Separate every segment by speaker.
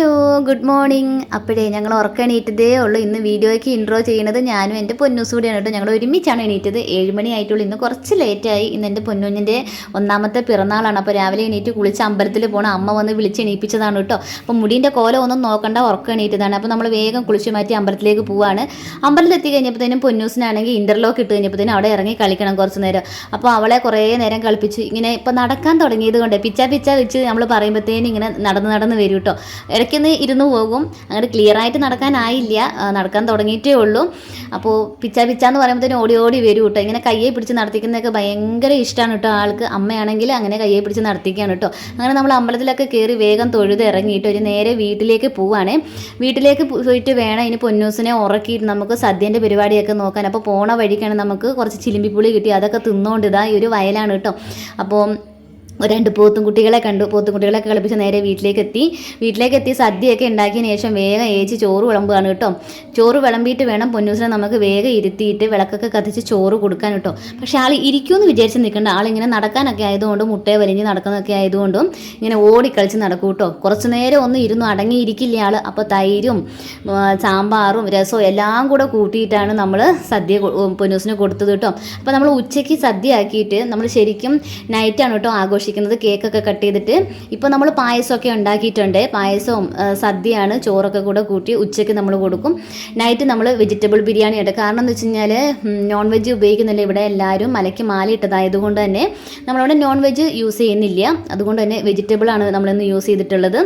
Speaker 1: Hello good morning അപ്പോഴേ ഞങ്ങൾ ഉറക്കം എണീറ്റതേ ഉള്ളൂ. ഇന്ന് വീഡിയോയ്ക്ക് ഇൻട്രോ ചെയ്യുന്നത് ഞാനും എന്റെ പൊന്നൂസ് കൂടിയാണ് കേട്ടോ. ഞങ്ങൾ ഒരുമിച്ചാണ് എണീറ്റത്. ഏഴ് മണി ആയിട്ടുള്ളൂ. ഇന്ന് കുറച്ച് ലേറ്റായി ഇന്ന് എന്റെ പൊന്നുഞ്ഞിന്റെ ഒന്നാമത്തെ പിറന്നാളാണ്. അപ്പോൾ രാവിലെ എണീറ്റ് കുളിച്ച് അമ്പലത്തിൽ പോകണം അമ്മ വന്ന് വിളിച്ച് എണീപ്പിച്ചതാണ് കേട്ടോ. അപ്പോൾ മുടീന്റെ കോലം ഒന്നും നോക്കണ്ട ഉറക്കം എണീറ്റതാണ് അപ്പോൾ നമ്മൾ വേഗം കുളിച്ച് മാറ്റി അമ്പലത്തിലേക്ക് പോവാണ്. അമ്പലത്തിൽ എത്തി കഴിഞ്ഞപ്പോഴത്തേനും പൊന്നൂസിനാണെങ്കിൽ ഇന്റർലോക്ക് ഇട്ട് കഴിഞ്ഞപ്പോഴത്തേനും അവിടെ ഇറങ്ങി കളിക്കണം കുറച്ച് നേരം. അപ്പോൾ അവളെ കുറേ നേരം കളിപ്പിച്ച് ഇങ്ങനെ ഇപ്പോൾ നടക്കാൻ തുടങ്ങിയത് കൊണ്ട് പിച്ച പിച്ച വെച്ച് നമ്മൾ പറയുമ്പോഴത്തേനും ഇങ്ങനെ നടന്ന് നടന്ന് വരും കേട്ടോ. ഇടയ്ക്കൊന്ന് ഇരുന്ന് പോകും. അങ്ങനെ ക്ലിയർ ആയിട്ട് നടക്കാനായില്ല. നടക്കാൻ തുടങ്ങിയിട്ടേ ഉള്ളൂ. അപ്പോൾ പിച്ച പിച്ച എന്ന് പറയുമ്പോഴത്തേനും ഓടി ഓടി വരും കേട്ടോ ഇങ്ങനെ കയ്യെ പിടിച്ച് നടത്തിക്കുന്നതൊക്കെ ഭയങ്കര ഇഷ്ടമാണ് കേട്ടോ ആൾക്ക്. അമ്മയാണെങ്കിൽ അങ്ങനെ കയ്യെ പിടിച്ച് നടത്തിക്കുകയാണ് കേട്ടോ അങ്ങനെ നമ്മൾ അമ്പലത്തിലൊക്കെ കയറി വേഗം തൊഴുത് ഇറങ്ങിയിട്ട് ഒരു നേരെ വീട്ടിലേക്ക് പോവാണേ. വീട്ടിലേക്ക് പോയിട്ട് വേണം ഇനി പൊന്നൂസിനെ ഉറക്കിയിട്ട് നമുക്ക് സദ്യന്റെ പരിപാടിയൊക്കെ നോക്കാൻ. അപ്പോൾ പോണ വഴിക്കാണ് നമുക്ക് കുറച്ച് ചിലിമ്പിപ്പുളി കിട്ടി. അതൊക്കെ തിന്നുകൊണ്ട് ഇതാ ഈ ഒരു വയലാണ് കേട്ടോ അപ്പോൾ രണ്ട് പോത്തും കുട്ടികളെ കണ്ടു. പോത്തും കുട്ടികളെയൊക്കെ കളിപ്പിച്ച് നേരെ വീട്ടിലേക്ക് എത്തി വീട്ടിലേക്ക് എത്തി സദ്യയൊക്കെ ഉണ്ടാക്കിയതിന് ശേഷം വേഗം ഏച്ചി ചോറ് വിളമ്പുകയാണ് കേട്ടോ. ചോറ് വിളമ്പിയിട്ട് വേണം പൊന്നൂസിനെ നമുക്ക് വേഗം ഇരുത്തിയിട്ട് വിളക്കൊക്കെ കത്തിച്ച് ചോറ് കൊടുക്കാൻ കേട്ടോ. പക്ഷേ ആൾ ഇരിക്കുമെന്ന് വിചാരിച്ച് നിൽക്കേണ്ട. ആളിങ്ങനെ നടക്കാനൊക്കെ ആയതുകൊണ്ടും മുട്ടയെ വലിഞ്ഞ് നടക്കുന്നൊക്കെ ആയതുകൊണ്ടും ഇങ്ങനെ ഓടിക്കളിച്ച് നടക്കും കേട്ടോ. കുറച്ച് നേരം ഒന്ന് ഇരുന്നു അടങ്ങിയിരിക്കില്ല ആൾ അപ്പോൾ തൈരും സാമ്പാറും രസവും എല്ലാം കൂടെ കൂട്ടിയിട്ടാണ് നമ്മൾ സദ്യ പൊന്നൂസിന് കൊടുത്തത് കേട്ടോ. അപ്പോൾ നമ്മൾ ഉച്ചയ്ക്ക് സദ്യ ആക്കിയിട്ട് നമ്മൾ ശരിക്കും നൈറ്റാണ് കേട്ടോ ആഘോഷിക്കുന്നത്. കേക്കൊക്കെ കട്ട് ചെയ്തിട്ട് ഇപ്പോൾ നമ്മൾ പായസമൊക്കെ ഉണ്ടാക്കിയിട്ടുണ്ട്. പായസവും സദ്യയാണ് ചോറൊക്കെ കൂടെ കൂട്ടി ഉച്ചയ്ക്ക് നമ്മൾ കൊടുക്കും. നൈറ്റ് നമ്മൾ വെജിറ്റബിൾ ബിരിയാണി ഉണ്ട് കാരണം എന്ന് വെച്ച് കഴിഞ്ഞാൽ നോൺ വെജ് ഉപയോഗിക്കുന്നില്ല. ഇവിടെ എല്ലാവരും മലയ്ക്ക് മാലയിട്ടതായതുകൊണ്ട് തന്നെ നമ്മളവിടെ നോൺ വെജ് യൂസ് ചെയ്യുന്നില്ല. അതുകൊണ്ട് തന്നെ വെജിറ്റബിൾ ആണ് നമ്മളിന്ന് യൂസ് ചെയ്തിട്ടുള്ളത്.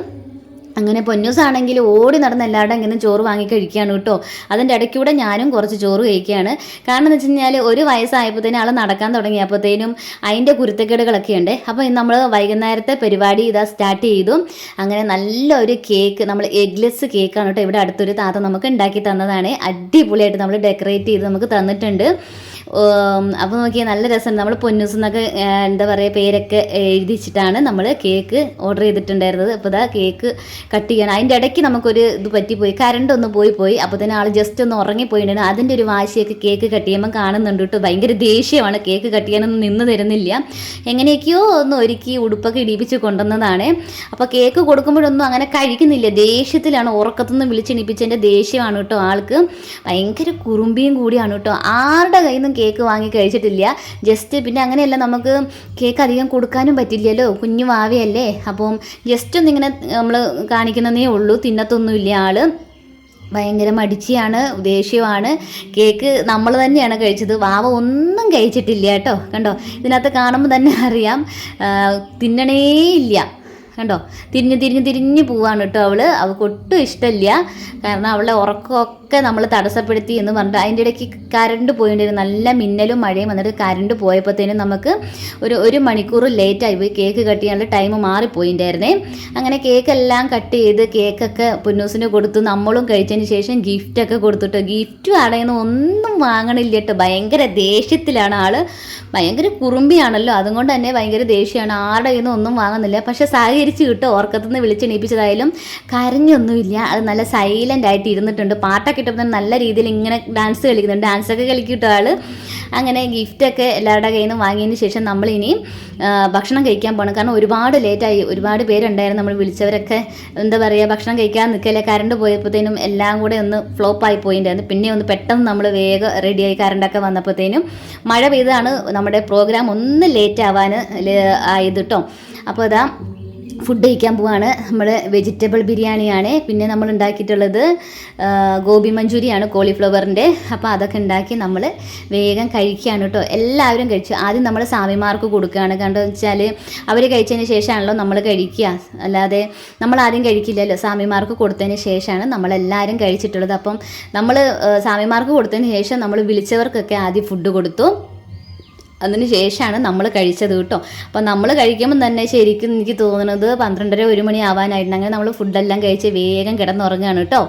Speaker 1: അങ്ങനെ പൊന്നൂസ് ആണെങ്കിൽ ഓടി നടന്ന് എല്ലാവരുടെ ഇങ്ങനെ ചോറ് വാങ്ങി കഴിക്കുകയാണ് കേട്ടോ. അതിന്റെ ഇടയ്ക്കൂടെ ഞാനും കുറച്ച് ചോറ് കഴിക്കുകയാണ്. കാരണം എന്ന് വെച്ച് കഴിഞ്ഞാൽ ഒരു വയസ്സായപ്പോഴത്തേനും ആൾ നടക്കാൻ തുടങ്ങിയപ്പോഴത്തേനും അതിന്റെ കുരുത്തക്കേടുകളൊക്കെ ഉണ്ട് അപ്പോൾ നമ്മൾ വൈകുന്നേരത്തെ പരിപാടി ഇതാ സ്റ്റാർട്ട് ചെയ്തു. അങ്ങനെ നല്ലൊരു കേക്ക് നമ്മൾ എഗ്ലെസ് കേക്കാണ് കേട്ടോ ഇവിടെ അടുത്തൊരു താത്ത നമുക്ക് ഉണ്ടാക്കി തന്നതാണ്. അടിപൊളിയായിട്ട് നമ്മൾ ഡെക്കറേറ്റ് ചെയ്ത് നമുക്ക് തന്നിട്ടുണ്ട്. അപ്പോൾ നോക്കിയാൽ നല്ല രസമുണ്ട്. നമ്മൾ പൊന്നൂസ് എന്നൊക്കെ എന്താ പറയുക പേരൊക്കെ എഴുതിച്ചിട്ടാണ് നമ്മൾ കേക്ക് ഓർഡർ ചെയ്തിട്ടുണ്ടായിരുന്നത്. അപ്പോൾ ഇതാ കേക്ക് കട്ട് ചെയ്യണം. അതിന്റെ ഇടയ്ക്ക് നമുക്കൊരു ഇത് പറ്റിപ്പോയി. കറണ്ട് ഒന്ന് പോയി പോയി. അപ്പോൾ തന്നെ ആൾ ജസ്റ്റ് ഒന്ന് ഉറങ്ങിപ്പോയിട്ടുണ്ടായിരുന്നു അതിന്റെ ഒരു വാശിയൊക്കെ കേക്ക് കട്ട് ചെയ്യുമ്പോൾ കാണുന്നുണ്ട് കേട്ടോ. ഭയങ്കര ദേഷ്യമാണ് കേക്ക് കട്ട് ചെയ്യാനൊന്നും നിന്ന് തരുന്നില്ല. എങ്ങനെയൊക്കെയോ ഒന്ന് ഒരുക്കി ഉടുപ്പൊക്കെ ഇടിപ്പിച്ച് കൊണ്ടുവന്നതാണ്. അപ്പോൾ കേക്ക് കൊടുക്കുമ്പോഴൊന്നും അങ്ങനെ കഴിക്കുന്നില്ല. ദേഷ്യത്തിലാണ് ഉറക്കത്തുനിന്ന് വിളിച്ചെണിപ്പിച്ചതിന്റെ ദേഷ്യമാണ് കേട്ടോ ആൾക്ക്. ഭയങ്കര കുറുമ്പിയും കൂടിയാണ് കേട്ടോ. ആരുടെ കയ്യിൽ നിന്നും കേക്ക് വാങ്ങി കഴിച്ചിട്ടില്ല. ജസ്റ്റ് പിന്നെ അങ്ങനെയല്ല നമുക്ക് കേക്ക് അധികം കൊടുക്കാനും പറ്റില്ലല്ലോ. കുഞ്ഞു വാവയല്ലേ. അപ്പം ജസ്റ്റ് ഒന്നിങ്ങനെ നമ്മൾ കാണിക്കുന്നതേ ഉള്ളൂ. തിന്നത്തൊന്നുമില്ല ആൾ. ഭയങ്കര മടിച്ചിയാണ് ദേഷ്യമാണ് കേക്ക് നമ്മൾ തന്നെയാണ് കഴിച്ചത്. വാവ ഒന്നും കഴിച്ചിട്ടില്ല കേട്ടോ. കണ്ടോ? ഇതിനകത്ത് കാണുമ്പോൾ തന്നെ അറിയാം. തിന്നണേ ഇല്ല കണ്ടോ? തിരിഞ്ഞ് തിരിഞ്ഞ് തിരിഞ്ഞ് പോവാണ് കേട്ടോ അവൾ. അവൾക്ക് ഒട്ടും ഇഷ്ടമില്ല. കാരണം അവളുടെ ഉറക്കമൊക്കെ നമ്മൾ തടസ്സപ്പെടുത്തി എന്ന് പറഞ്ഞിട്ട് അതിന്റെ ഇടയ്ക്ക് കരണ്ട് പോയിട്ടുണ്ടായിരുന്നു നല്ല മിന്നലും മഴയും വന്നിട്ട് കരണ്ട് പോയപ്പോഴത്തേനും നമുക്ക് ഒരു ഒരു മണിക്കൂർ ലേറ്റായി പോയി. കേക്ക് കട്ട് ചെയ്യാനുള്ള ടൈം മാറിപ്പോയിണ്ടായിരുന്നേ അങ്ങനെ കേക്ക് എല്ലാം കട്ട് ചെയ്ത് കേക്കൊക്കെ പുന്നൂസിന് കൊടുത്തു. നമ്മളും കഴിച്ചതിന് ശേഷം ഗിഫ്റ്റൊക്കെ കൊടുത്തിട്ട് ഗിഫ്റ്റും അടയുന്ന ഒന്നും വാങ്ങണില്ല കേട്ടോ ഭയങ്കര ദേഷ്യത്തിലാണ് ആൾ. ഭയങ്കര കുറുമ്പിയാണല്ലോ. അതുകൊണ്ട് തന്നെ ഭയങ്കര ദേഷ്യമാണ്. ആടെ ഒന്നും വാങ്ങുന്നില്ല. പക്ഷെ സഹകരിച്ച് കിട്ടും. ഓർക്കത്തുനിന്ന് വിളിച്ചെണീപ്പിച്ചതായാലും കരഞ്ഞൊന്നുമില്ല. അത് നല്ല സൈലന്റ് ആയിട്ട് ഇരുന്നിട്ടുണ്ട്. പാട്ടൊക്കെ ഇട്ടപ്പോൾ നല്ല രീതിയിൽ ഇങ്ങനെ ഡാൻസ് കളിക്കുന്നുണ്ട്. ഡാൻസൊക്കെ കളിക്കിട്ട ആൾ. അങ്ങനെ ഗിഫ്റ്റൊക്കെ എല്ലാവരുടെ കയ്യിൽ നിന്ന് വാങ്ങിയതിന് ശേഷം നമ്മളിനി ഇനി ഭക്ഷണം കഴിക്കാൻ പോകണം കാരണം ഒരുപാട് ലേറ്റായി ഒരുപാട് പേരുണ്ടായിരുന്നു നമ്മൾ വിളിച്ചവരൊക്കെ. എന്താ പറയുക ഭക്ഷണം കഴിക്കാൻ നിൽക്കല്ലേ? കറണ്ട് പോയപ്പോഴത്തേനും എല്ലാം കൂടെ ഒന്ന് ഫ്ലോപ്പായി പോയിട്ടുണ്ടായിരുന്നു പിന്നെ ഒന്ന് പെട്ടെന്ന് നമ്മൾ വേഗം റെഡിയായി കറണ്ടൊക്കെ വന്നപ്പോഴത്തേനും മഴ പെയ്താണ്. നമ്മുടെ പ്രോഗ്രാം ഒന്ന് ലേറ്റ് ആവാൻ ആയത് കേട്ടോ അപ്പോൾ അതാ ഫുഡ് കഴിക്കാൻ പോവാണ്. നമ്മൾ വെജിറ്റബിൾ ബിരിയാണിയാണ്. പിന്നെ നമ്മൾ ഉണ്ടാക്കിയിട്ടുള്ളത് ഗോബി മഞ്ചൂരിയാണ് കോളിഫ്ലവറിന്റെ അപ്പോൾ അതൊക്കെ ഉണ്ടാക്കി നമ്മൾ വേഗം കഴിക്കുകയാണ് കേട്ടോ. എല്ലാവരും കഴിച്ചു. ആദ്യം നമ്മൾ സ്വാമിമാർക്ക് കൊടുക്കുകയാണ്. കാരണം വെച്ചാൽ അവർ കഴിച്ചതിന് ശേഷമാണല്ലോ നമ്മൾ കഴിക്കുക. അല്ലാതെ നമ്മൾ ആദ്യം കഴിക്കില്ലല്ലോ. സ്വാമിമാർക്ക് കൊടുത്തതിന് ശേഷമാണ് നമ്മളെല്ലാവരും കഴിച്ചിട്ടുള്ളത്. അപ്പം നമ്മൾ സ്വാമിമാർക്ക് കൊടുത്തതിന് ശേഷം നമ്മൾ വിളിച്ചവർക്കൊക്കെ ആദ്യം ഫുഡ് കൊടുത്തു. അതിന് ശേഷമാണ് നമ്മൾ കഴിച്ചത് കേട്ടോ. അപ്പോൾ നമ്മൾ കഴിക്കുമ്പോൾ തന്നെ ശരിക്കും എനിക്ക് തോന്നുന്നത് പന്ത്രണ്ടര ഒരു മണി ആവാനായിട്ടുണ്ട് അങ്ങനെ നമ്മൾ ഫുഡെല്ലാം കഴിച്ച് വേഗം കിടന്നുറങ്ങുകയാണ് കേട്ടോ.